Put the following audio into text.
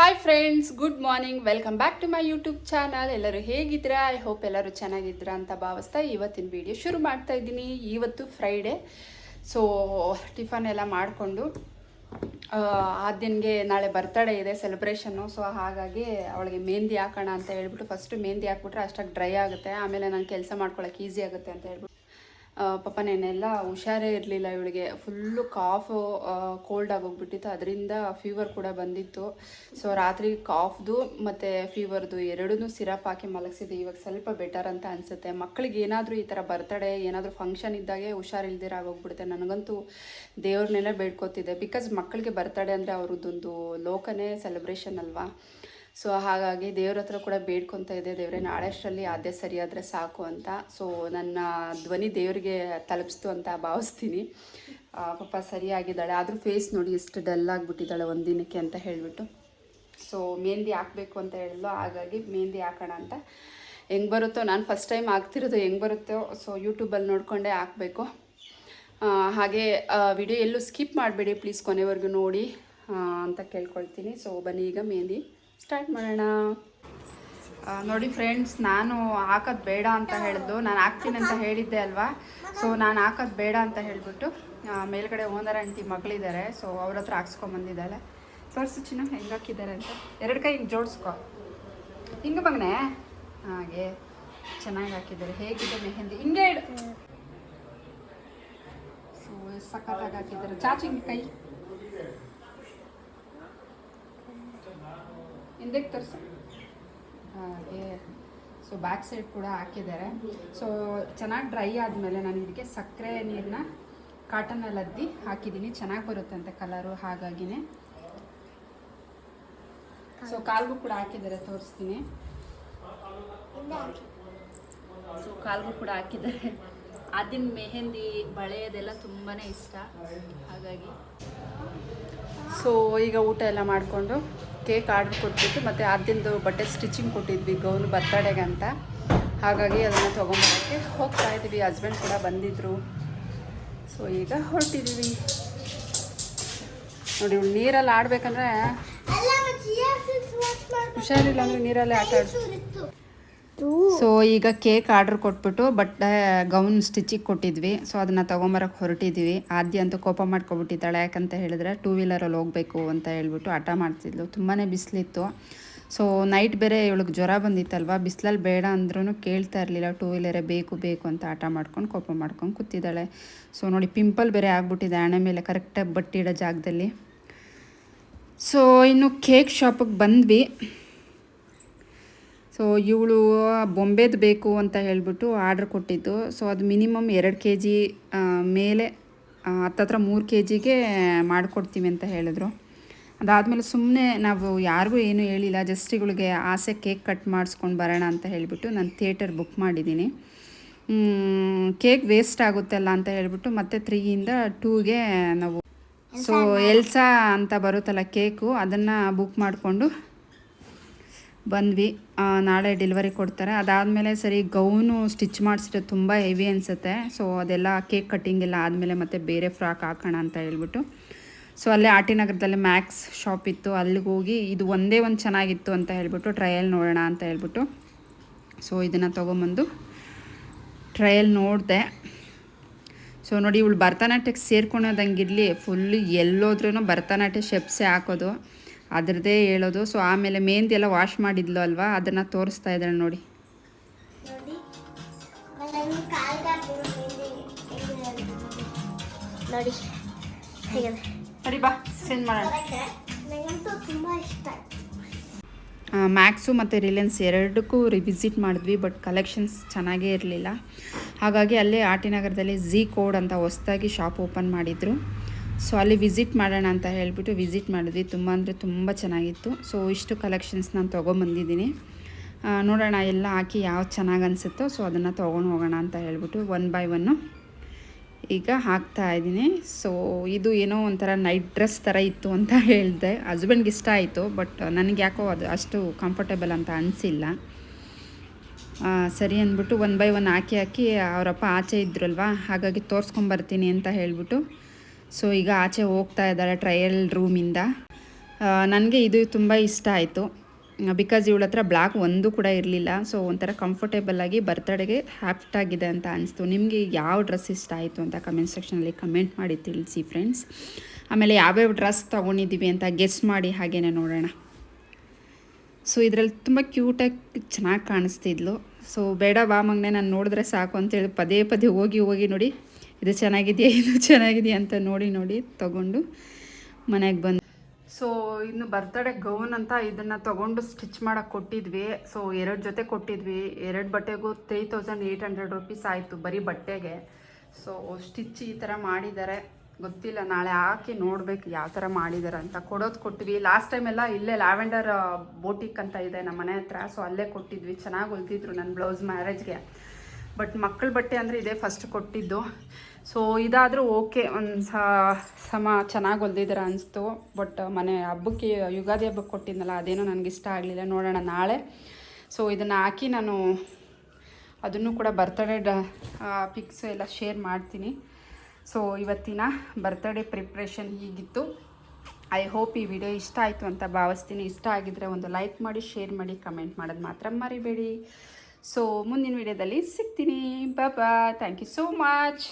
Hi friends good morning welcome back to my YouTube channel ಎಲ್ಲರೂ ಹೇಗಿದ್ದೀರಾ? I hope ಎಲ್ಲರೂ ಚೆನ್ನಾಗಿದ್ದೀರಾ ಅಂತ ಭಾವಿಸ್ತಾ ಇವತ್ತಿನ ವಿಡಿಯೋ ಶುರು ಮಾಡ್ತಾ ಇದ್ದೀನಿ. ಇವತ್ತು ಫ್ರೈಡೇ ಸೊ ಟಿಫನ್ ಎಲ್ಲ ಮಾಡಿಕೊಂಡು ಆದ್ಯನ್ಗೆ ನಾಳೆ ಬರ್ತಡೇ ಇದೆ ಸೆಲೆಬ್ರೇಷನ್ನು ಸೊ ಹಾಗಾಗಿ ಅವಳಿಗೆ ಮೆಹಂದಿ ಹಾಕೋಣ ಅಂತ ಹೇಳ್ಬಿಟ್ಟು ಫಸ್ಟು ಮೆಹಂದಿ ಹಾಕ್ಬಿಟ್ರೆ ಅಷ್ಟಾಗಿ ಡ್ರೈ ಆಗುತ್ತೆ. ಆಮೇಲೆ ನಾನು ಕೆಲಸ ಮಾಡ್ಕೊಳಕ್ಕೆ ಈಸಿ ಆಗುತ್ತೆ ಅಂತ ಹೇಳ್ಬಿಟ್ಟು. ಪಾಪ ನೆನ್ನೆಲ್ಲ ಹುಷಾರೇ ಇರಲಿಲ್ಲ ಇವಳಿಗೆ. ಫುಲ್ಲು ಕಾಫು ಕೋಲ್ಡ್ ಆಗೋಗ್ಬಿಟ್ಟಿತ್ತು. ಅದರಿಂದ ಫೀವರ್ ಕೂಡ ಬಂದಿತ್ತು. ಸೊ ರಾತ್ರಿ ಕಾಫ್ದು ಮತ್ತು ಫೀವರ್ದು ಎರಡೂ ಸಿರಪ್ ಹಾಕಿ ಮಲಗಿಸಿದೆ ಇವಾಗ ಸ್ವಲ್ಪ ಬೆಟರ್ ಅಂತ ಅನಿಸುತ್ತೆ. ಮಕ್ಕಳಿಗೆ ಏನಾದರೂ ಈ ಥರ ಬರ್ತಡೇ ಏನಾದರೂ ಫಂಕ್ಷನ್ ಇದ್ದಾಗೆ ಹುಷಾರಿಲ್ದಿರ ಆಗೋಗ್ಬಿಡುತ್ತೆ. ನನಗಂತೂ ದೇವ್ರನ್ನೆಲ್ಲ ಬೇಡ್ಕೋತಿದ್ದೆ ಬಿಕಾಸ್ ಮಕ್ಕಳಿಗೆ ಬರ್ತಡೇ ಅಂದರೆ ಅವ್ರದ್ದೊಂದು ಲೋಕನೇ ಸೆಲೆಬ್ರೇಷನ್ ಅಲ್ವಾ? ಸೊ ಹಾಗಾಗಿ ದೇವ್ರ ಹತ್ರ ಕೂಡ ಬೇಡ್ಕೊತಾ ಇದೆ ದೇವರೇ ನಾಳೆ ಅಷ್ಟರಲ್ಲಿ ಆದ್ಯ ಸರಿಯಾದರೆ ಸಾಕು ಅಂತ. ಸೊ ನನ್ನ ಧ್ವನಿ ದೇವರಿಗೆ ತಲುಪಿಸ್ತು ಅಂತ ಭಾವಿಸ್ತೀನಿ. ಪಾಪ ಸರಿಯಾಗಿದ್ದಾಳೆ. ಆದರೂ ಫೇಸ್ ನೋಡಿ ಎಷ್ಟು ಡಲ್ ಆಗಿಬಿಟ್ಟಿದ್ದಾಳೆ ಒಂದಿನಕ್ಕೆ ಅಂತ ಹೇಳಿಬಿಟ್ಟು. ಸೊ ಮೆಹಂದಿ ಹಾಕಬೇಕು ಅಂತ ಹೇಳಲು ಹಾಗಾಗಿ ಮೆಹಂದಿ ಹಾಕೋಣ ಅಂತ. ಹೆಂಗೆ ಬರುತ್ತೋ, ನಾನು ಫಸ್ಟ್ ಟೈಮ್ ಆಗ್ತಿರೋದು ಹೆಂಗೆ ಬರುತ್ತೋ ಸೊ ಯೂಟ್ಯೂಬಲ್ಲಿ ನೋಡಿಕೊಂಡೇ ಹಾಕಬೇಕು. ಹಾಗೆ ವಿಡಿಯೋ ಎಲ್ಲೂ ಸ್ಕಿಪ್ ಮಾಡಬೇಡಿ ಪ್ಲೀಸ್ ಕೊನೆವರೆಗೂ ನೋಡಿ ಅಂತ ಕೇಳ್ಕೊಳ್ತೀನಿ. ಸೊ ಬನ್ನಿ ಈಗ ಮೆಹಂದಿ ಸ್ಟಾರ್ಟ್ ಮಾಡೋಣ. ನೋಡಿ ಫ್ರೆಂಡ್ಸ್ ನಾನು ಹಾಕೋದು ಬೇಡ ಅಂತ ಹೇಳಿದ್ದು ನಾನು ಹಾಕ್ತೀನಿ ಅಂತ ಹೇಳಿದ್ದೆ ಅಲ್ವಾ? ಸೊ ನಾನು ಹಾಕೋದು ಬೇಡ ಅಂತ ಹೇಳಿಬಿಟ್ಟು ಮೇಲ್ಗಡೆ ಓನರ್ ಆಂಟಿ ಮಗಳಿದ್ದಾರೆ ಸೊ ಅವ್ರ ಹತ್ರ ಹಾಕ್ಸ್ಕೊಂಬಂದಿದ್ದಾಳೆ ತೋರಿಸು ಚಿನ್ನ, ಹೆಂಗೆ ಹಾಕಿದ್ದಾರೆ ಅಂತ. ಎರಡು ಕೈ ಹಿಂಗೆ ಜೋಡಿಸ್ಕೊ. ಹಿಂಗೆ ಮಗನೇ? ಹಾಗೆ, ಚೆನ್ನಾಗಿ ಹಾಕಿದ್ದಾರೆ ಹೇಗಿದೆ ಮೆಹಂದಿ? ಹಿಂಗೆ ಇಡು. ಸೊ ಸಖತ್ತಾಗಿ ಹಾಕಿದ್ದಾರೆ ಚಾಚು ಹಿಂಗೆ ಕೈ. ಹಿಂದಕ್ಕೆ ತರಿಸು. ಹಾಗೆ ಸೊ ಬ್ಯಾಕ್ ಸೈಡ್ ಕೂಡ ಹಾಕಿದ್ದಾರೆ. ಸೊ ಚೆನ್ನಾಗಿ ಡ್ರೈ ಆದಮೇಲೆ ನಾನು ಇದಕ್ಕೆ ಸಕ್ಕರೆ ನೀರನ್ನ ಕಾಟನಲ್ಲಿ ಅದ್ದಿ ಹಾಕಿದ್ದೀನಿ ಚೆನ್ನಾಗಿ ಅಂತ ಕಲರು ಹಾಗಾಗಿನೇ. ಸೊ ಕಾಲ್ಗೂ ಕೂಡ ಹಾಕಿದ್ದಾರೆ, ತೋರಿಸ್ತೀನಿ. ಸೊ ಕಾಲ್ಗೂ ಕೂಡ ಹಾಕಿದ್ದಾರೆ. ಅದಿನ ಮೆಹಂದಿ, ಬಳೆಯದೆಲ್ಲ ತುಂಬಾ ಇಷ್ಟ. ಹಾಗಾಗಿ. ಸೊ ಈಗ ಊಟ ಎಲ್ಲ ಮಾಡಿಕೊಂಡು ಕೇಕ್ ಆರ್ಡ್ರ್ ಕೊಟ್ಬಿಟ್ಟು ಮತ್ತು ಅದ್ದಿಂದು ಬಟ್ಟೆ ಸ್ಟಿಚಿಂಗ್ ಕೊಟ್ಟಿದ್ವಿ ಗೌನ್ ಬರ್ತಡೆಗೆ ಅಂತ. ಹಾಗಾಗಿ ಅದನ್ನು ತೊಗೊಂಬರೋಕ್ಕೆ ಹೋಗ್ತಾ ಇದ್ದೀವಿ. ಹಸ್ಬೆಂಡ್ ಕೂಡ ಬಂದಿದ್ದರು ಸೊ ಈಗ ಹೊರಟಿದ್ದೀವಿ ನೋಡಿ ನೀರಲ್ಲಿ ಆಡ್ಬೇಕಂದ್ರೆ ಹುಷಾರಿಲ್ಲ ಅಂದರೆ ನೀರಲ್ಲೇ ಆಟ ಆಡ್ತು ಸೊ ಈಗ ಕೇಕ್ ಆರ್ಡ್ರ್ ಕೊಟ್ಬಿಟ್ಟು ಬಟ್ಟೆ ಗೌನ್ ಸ್ಟಿಚಿಗೆ ಕೊಟ್ಟಿದ್ವಿ. ಸೊ ಅದನ್ನು ತೊಗೊಂಬರಕ್ಕೆ ಹೊರಟಿದ್ವಿ. ಆದ್ಯ ಅಂತೂ ಕೋಪ ಮಾಡ್ಕೊಬಿಟ್ಟಿದ್ದಾಳೆ. ಯಾಕಂತ ಹೇಳಿದ್ರೆ ಟೂ ವೀಲರಲ್ಲಿ ಹೋಗಬೇಕು ಅಂತ ಹೇಳ್ಬಿಟ್ಟು ಹಠ ಮಾಡ್ತಿದ್ಲು. ತುಂಬಾ ಬಿಸಿಲಿತ್ತು. ಸೊ ನೈಟ್ ಬೇರೆ ಇವಳಿಗೆ ಜ್ವರ ಬಂದಿತ್ತಲ್ವ? ಬಿಸಿಲಲ್ಲಿ ಬೇಡ ಅಂದ್ರೂ ಕೇಳ್ತಾ ಇರಲಿಲ್ಲ. ಟೂ ವೀಲರೇ ಬೇಕು ಬೇಕು ಅಂತ ಆಟ ಮಾಡ್ಕೊಂಡು ಕೋಪ ಮಾಡ್ಕೊಂಡು ಕೂತಿದ್ದಾಳೆ. ಸೊ ನೋಡಿ ಪಿಂಪಲ್ ಬೇರೆ ಆಗಿಬಿಟ್ಟಿದೆ ಹಣೆ ಮೇಲೆ. ಕರೆಕ್ಟಾಗಿ ಬಟ್ಟೆ ಇಡೋ ಜಾಗದಲ್ಲಿ. ಸೊ ಇನ್ನು ಕೇಕ್ ಶಾಪಿಗೆ ಬಂದ್ವಿ. ಸೊ ಇವಳು ಬೊಂಬೆದು ಬೇಕು ಅಂತ ಹೇಳಿಬಿಟ್ಟು ಆರ್ಡ್ರ್ ಕೊಟ್ಟಿದ್ದು. ಸೊ ಅದು ಮಿನಿಮಮ್ ಎರಡು ಕೆ ಜಿ ಮೇಲೆ ಹತ್ತತ್ರ ಮೂರು ಕೆ ಜಿಗೆ ಮಾಡಿಕೊಡ್ತೀವಿ ಅಂತ ಹೇಳಿದ್ರು. ಅದಾದಮೇಲೆ ಸುಮ್ಮನೆ ನಾವು ಯಾರಿಗೂ ಏನೂ ಹೇಳಿಲ್ಲ ಜಸ್ಟ್ ಇವಳಿಗೆ ಆಸೆ ಕೇಕ್ ಕಟ್ ಮಾಡಿಸ್ಕೊಂಡು ಬರೋಣ ಅಂತ ಹೇಳಿಬಿಟ್ಟು ನಾನು ಥಿಯೇಟರ್ ಬುಕ್ ಮಾಡಿದ್ದೀನಿ. ಕೇಕ್ ವೇಸ್ಟ್ ಆಗುತ್ತಲ್ಲ ಅಂತ ಹೇಳಿಬಿಟ್ಟು ಮತ್ತೆ ತ್ರೀಯಿಂದ ಟೂಗೆ ನಾವು ಸೊ ಎಲ್ಸಾ ಅಂತ ಬರುತ್ತಲ್ಲ ಕೇಕು ಅದನ್ನು ಬುಕ್ ಮಾಡಿಕೊಂಡು ಬಂದ್ವಿ. ಆ, ನಾಳೆ ಡೆಲಿವರಿ ಕೊಡ್ತಾರೆ. ಅದಾದಮೇಲೆ ಸರಿ ಗೌನು ಸ್ಟಿಚ್ ಮಾಡಿಸಿದ್ರೆ ತುಂಬ ಹೆವಿ ಅನಿಸುತ್ತೆ. ಸೊ ಅದೆಲ್ಲ ಕೇಕ್ ಕಟ್ಟಿಂಗ್ ಎಲ್ಲ ಆದಮೇಲೆ ಮತ್ತೆ ಬೇರೆ ಫ್ರಾಕ್ ಹಾಕೋಣ ಅಂತ ಹೇಳ್ಬಿಟ್ಟು. ಸೊ ಅಲ್ಲೇ ಆರ್ ಟಿ ನಗರದಲ್ಲಿ ಮ್ಯಾಕ್ಸ್ ಶಾಪ್ ಇತ್ತು. ಅಲ್ಲಿಗೆ ಹೋಗಿ ಇದು ಒಂದೇ ಒಂದು ಚೆನ್ನಾಗಿತ್ತು ಅಂತ ಹೇಳ್ಬಿಟ್ಟು ಟ್ರಯಲ್ ನೋಡೋಣ ಅಂತ ಹೇಳ್ಬಿಟ್ಟು. ಸೊ ಇದನ್ನು ತೊಗೊಂಬಂದು ಟ್ರಯಲ್ ನೋಡಿದೆ. ಸೊ ನೋಡಿ ಇವಳು ಭರತನಾಟ್ಯಕ್ಕೆ ಸೇರ್ಕೊಳೋದಂಗಿರಲಿ ಫುಲ್ಲು ಎಲ್ಲೋದ್ರೂ ಭರತನಾಟ್ಯ ಶೆಪ್ಸೇ ಹಾಕೋದು. ಅದ್ರದ್ದೇ ಹೇಳೋದು. ಸೊ ಆಮೇಲೆ ಮೆಹಂದಿ ಎಲ್ಲ ವಾಶ್ ಮಾಡಿದ್ಲು ಅಲ್ವಾ? ಅದನ್ನು ತೋರಿಸ್ತಾ ಇದ್ದಾಳೆ ನೋಡಿ. ನೋಡಿ. ಸರಿ ಬಾ ಚೇಂಜ್ ಮಾಡೋಣ. ಇಷ್ಟ ಮ್ಯಾಕ್ಸು ಮತ್ತು ರಿಲಯನ್ಸ್ ಎರಡಕ್ಕೂ ರಿವಿಸಿಟ್ ಮಾಡಿದ್ವಿ ಬಟ್ ಕಲೆಕ್ಷನ್ಸ್ ಚೆನ್ನಾಗೇ ಇರಲಿಲ್ಲ. ಹಾಗಾಗಿ ಅಲ್ಲೇ ಆಟಿನಗರದಲ್ಲಿ ಟಿ ನಗರದಲ್ಲಿ ಝೀ ಕೋಡ್ ಅಂತ ಹೊಸ್ದಾಗಿ ಶಾಪ್ ಓಪನ್ ಮಾಡಿದರು. ಸೊ ಅಲ್ಲಿ ವಿಸಿಟ್ ಮಾಡೋಣ ಅಂತ ಹೇಳಿಬಿಟ್ಟು ವಿಸಿಟ್ ಮಾಡಿದ್ವಿ. ತುಂಬ ಅಂದರೆ ತುಂಬ ಚೆನ್ನಾಗಿತ್ತು. ಸೊ ಇಷ್ಟು ಕಲೆಕ್ಷನ್ಸ್ ನಾನು ತೊಗೊಂಬಂದಿದ್ದೀನಿ. ನೋಡೋಣ ಎಲ್ಲ ಹಾಕಿ ಯಾವ್ದು ಚೆನ್ನಾಗಿ ಅನಿಸುತ್ತೋ, ಸೊ ಅದನ್ನು ತೊಗೊಂಡು ಹೋಗೋಣ ಅಂತ ಹೇಳಿಬಿಟ್ಟು ಒನ್ ಬೈ ಒನ್ನು ಈಗ ಹಾಕ್ತಾ ಇದ್ದೀನಿ. ಸೊ ಇದು ಏನೋ ಒಂಥರ ನೈಟ್ ಡ್ರೆಸ್ ಥರ ಇತ್ತು ಅಂತ ಹೇಳಿದೆ. ಹಸ್ಬೆಂಡ್ಗೆ ಇಷ್ಟ ಆಯಿತು ಬಟ್ ನನಗೆ ಯಾಕೋ ಅದು ಅಷ್ಟು ಕಂಫರ್ಟೇಬಲ್ ಅಂತ ಅನಿಸಿಲ್ಲ. ಸರಿ ಅಂದ್ಬಿಟ್ಟು ಒನ್ ಬೈ ಒನ್ ಹಾಕಿ ಹಾಕಿ ಅವರಪ್ಪ ಆಚೆ ಇದ್ರಲ್ವಾ, ಹಾಗಾಗಿ ತೋರಿಸ್ಕೊಂಬರ್ತೀನಿ ಅಂತ ಹೇಳಿಬಿಟ್ಟು ಸೊ ಈಗ ಆಚೆ ಹೋಗ್ತಾ ಇದ್ದಾರೆ ಟ್ರಯಲ್ ರೂಮಿಂದ ನನಗೆ ಇದು ತುಂಬ ಇಷ್ಟ ಆಯಿತು. ಬಿಕಾಸ್ ಇವಳ ಹತ್ರ ಬ್ಲ್ಯಾಕ್ ಒಂದು ಕೂಡ ಇರಲಿಲ್ಲ. ಸೊ ಒಂಥರ ಕಂಫರ್ಟೇಬಲ್ ಆಗಿ ಬರ್ತಡೆಗೆ ಹ್ಯಾಪ್ಟ್ ಆಗಿದೆ ಅಂತ ಅನಿಸ್ತು. ನಿಮಗೆ ಯಾವ ಡ್ರೆಸ್ ಇಷ್ಟ ಆಯಿತು ಅಂತ ಕಮೆಂಟ್ ಸೆಕ್ಷನಲ್ಲಿ ಕಮೆಂಟ್ ಮಾಡಿ ತಿಳಿಸಿ ಫ್ರೆಂಡ್ಸ್ ಆಮೇಲೆ ಯಾವ್ಯಾವ ಡ್ರೆಸ್ ತೊಗೊಂಡಿದ್ದೀವಿ ಅಂತ ಗೆಸ್ ಮಾಡಿ ಹಾಗೇನೆ ನೋಡೋಣ. ಸೊ ಇದರಲ್ಲಿ ತುಂಬ ಕ್ಯೂಟಾಗಿ ಚೆನ್ನಾಗಿ ಕಾಣಿಸ್ತಿದ್ಲು. ಸೊ ಬೇಡ, ಬಾ, ಮಗನೆ, ನಾನು ನೋಡಿದ್ರೆ ಸಾಕು ಅಂತೇಳಿ ಪದೇ ಪದೇ ಹೋಗಿ ಹೋಗಿ ನೋಡಿ ಇದು ಚೆನ್ನಾಗಿದೆಯಾ ಇದು ಚೆನ್ನಾಗಿದೆಯಾ ಅಂತ ನೋಡಿ ನೋಡಿ ತಗೊಂಡು ಮನೆಗೆ ಬಂದು. ಸೊ ಇನ್ನು ಬರ್ತಡೇ ಗೌನ್ ಅಂತ ಇದನ್ನು ತೊಗೊಂಡು ಸ್ಟಿಚ್ ಮಾಡೋಕ್ಕೆ ಕೊಟ್ಟಿದ್ವಿ. ಸೊ ಎರಡು ಜೊತೆ ಕೊಟ್ಟಿದ್ವಿ. ಎರಡು ಬಟ್ಟೆಗೂ three thousand eight hundred rupees ಆಯಿತು ಬರೀ ಬಟ್ಟೆಗೆ. ಸೊ ಸ್ಟಿಚ್ ಈ ಥರ ಮಾಡಿದ್ದಾರೆ. ಗೊತ್ತಿಲ್ಲ, ನಾಳೆ ಹಾಕಿ ನೋಡ್ಬೇಕು ಯಾವ ಥರ ಮಾಡಿದ್ದಾರೆ ಅಂತ. ಕೊಡೋದು ಕೊಟ್ವಿ. ಲಾಸ್ಟ್ ಟೈಮ್ ಎಲ್ಲ ಇಲ್ಲೇ ಲ್ಯಾವೆಂಡರ್ ಬೋಟಿಕ್ ಅಂತ ಇದೆ ನಮ್ಮ ಮನೆ ಹತ್ರ. ಸೊ ಅಲ್ಲೇ ಕೊಟ್ಟಿದ್ವಿ. ಚೆನ್ನಾಗಿ ಹೊಲ್ತಿದ್ರು ನನ್ನ ಬ್ಲೌಸ್ ಮ್ಯಾರೇಜ್ಗೆ ಬಟ್ ಮಕ್ಕಳ ಬಟ್ಟೆ ಅಂದರೆ ಇದೇ ಫಸ್ಟ್ ಕೊಟ್ಟಿದ್ದು. ಸೊ ಇದಾದರೂ ಓಕೆ ಒಂದು ಸಮ ಚೆನ್ನಾಗಿ ಹೊಲ್ದಿದ್ದಾರೆ ಅನಿಸ್ತು. ಬಟ್ ಮನೆ ಹಬ್ಬಕ್ಕೆ, ಯುಗಾದಿ ಹಬ್ಬಕ್ಕೆ ಕೊಟ್ಟಿದ್ನಲ್ಲ, ಅದೇನೋ ನನಗೆ ಇಷ್ಟ ಆಗಲಿಲ್ಲ. ನೋಡೋಣ ನಾಳೆ. ಸೊ ಇದನ್ನು ಹಾಕಿ ನಾನು ಅದನ್ನು ಕೂಡ ಬರ್ತಡೇ ಪಿಕ್ಸ್ ಎಲ್ಲ ಶೇರ್ ಮಾಡ್ತೀನಿ. ಸೊ ಇವತ್ತಿನ ಬರ್ತಡೇ ಪ್ರಿಪ್ರೇಷನ್ ಹೀಗಿತ್ತು. ಐ ಹೋಪ್ ಈ ವಿಡಿಯೋ ಇಷ್ಟ ಆಯಿತು ಅಂತ ಭಾವಿಸ್ತೀನಿ. ಇಷ್ಟ ಆಗಿದರೆ ಒಂದು ಲೈಕ್ ಮಾಡಿ ಶೇರ್ ಮಾಡಿ ಕಮೆಂಟ್ ಮಾಡೋದು ಮಾತ್ರ ಮರಿಬೇಡಿ. ಸೊ ಮುಂದಿನ ವಿಡಿಯೋದಲ್ಲಿ ಸಿಗ್ತೀನಿ. ಬಾಬಾ ಥ್ಯಾಂಕ್ ಯು ಸೋ ಮಚ್